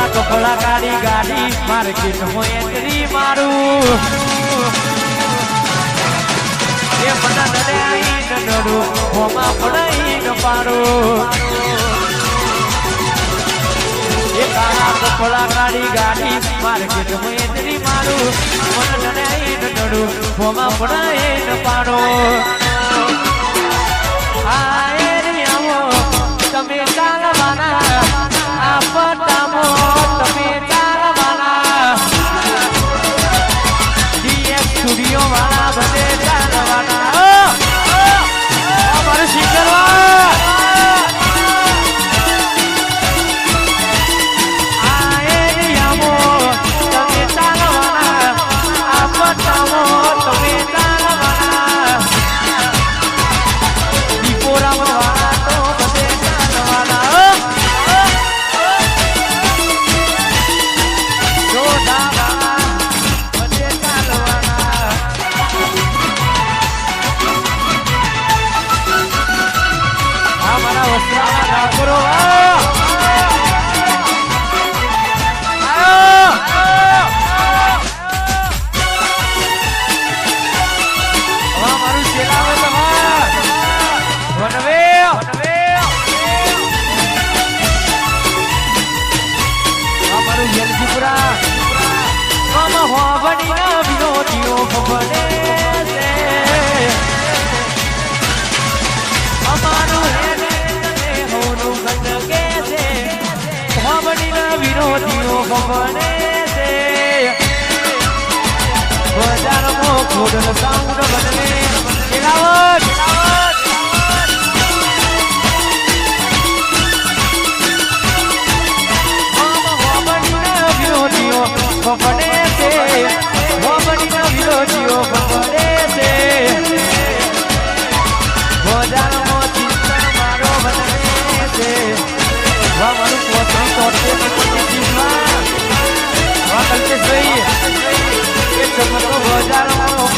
કાળા કપડા કાળી ગાડી હોય એન્ટ્રી મારું. એ મને નડે આઈ નડું, હોમાં પડાઈ ન પાડું. એ કાળા કપડા કાળી ગાડી માર્કેટમાં એન્ટ્રી મારું. મને નડે આઈ નડું, હોમાં પડાઈ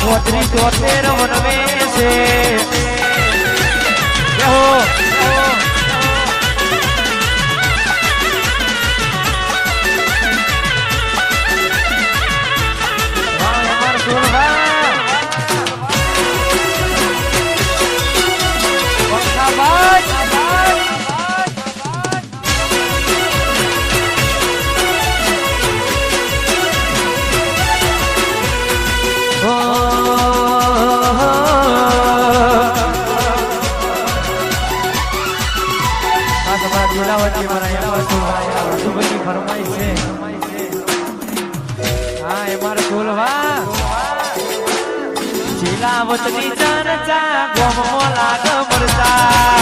પોતરી તોડશે વનવે છે એ મારા સુરભા જિલ્લાવતની ચર્ચા ગોમો લાગ મરતા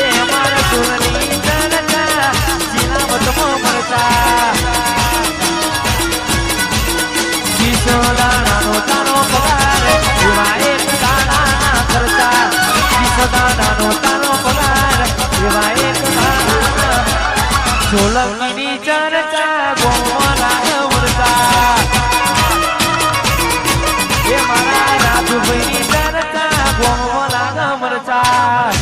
એ અમારા સુરની ચર્ચા જિલ્લાવતમાં મરતા કિશોદાણાનો તારો પગાર, એવા એક દાણા કરતા. કિશોદાણાનો તારો પગાર, એવા એક દાણા. સોલંકીની ચર્ચા ગોમો રાજુભાઈની ચર્ચા ગોમો લાગ મરચા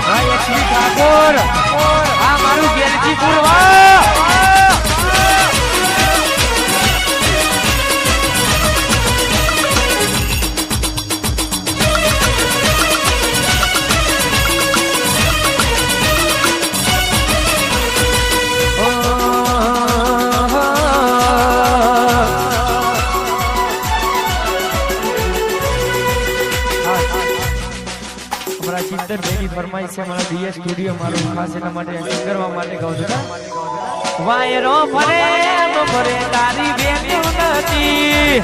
હા યશવી ઠાકોર ફરમાઈશ છે, મારા ડીએસ સ્ટુડિયો મારું ખાસ એના માટે એક્ટિંગ કરવા માટે કહું છું. વાયરો ફરે ફરે, તારી બેન નથી.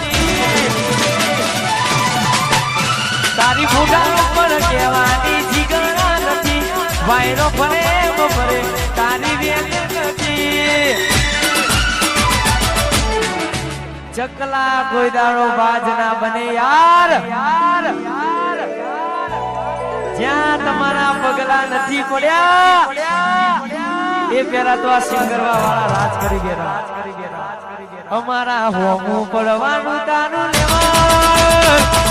તારી ફૂટા ઉપર કહેવાની જીગણા નથી. વાયરો તો ફરે, તારી બેન નથી. ચકલા કોઈ દાડો બાજ ના બને યાર યાર. જ્યાં તમારા પગલા નથી પડ્યા, એ પેલા તો આ સિંગરવા વાળા રાજ કરી ગયા અમારા હોમું પડવાનું તારું લેવા.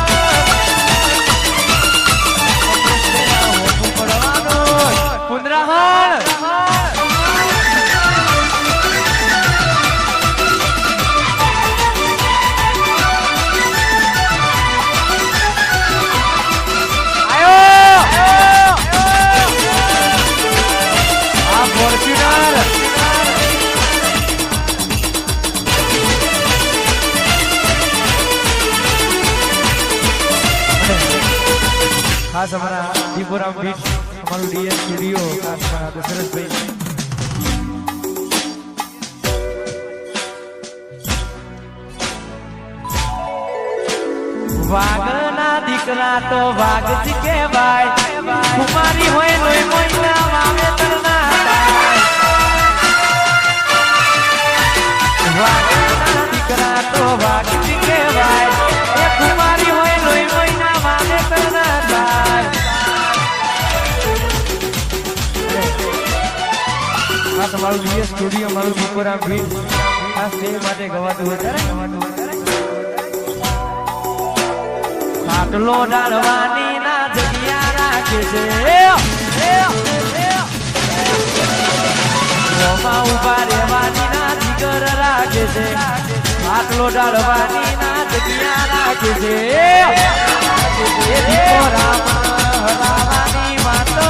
ખાસ हमारा दीपोराम બીચ हमारा સ્ટુડિયો ખાસ અમારા દશરથભાઈ વાઘના દીકરા તો વાઘ જ કહેવાય કુમારી હોય લોહી મોઈના વાવેતરના થાય. વાઘના દીકરા આ તમારું બીએસ સ્ટુડિયો મારું બપોરા ખાસ તે માટે ગવાતું ગવાતું ખાટલો ડાળવાની ના જગ્યા રાખે છે. ઊભા રહેવાની ના જીગર રાખે છે. ખાટલો ડાળવાની ના જગ્યા રાખે છે. રામ હરાવાની વાતો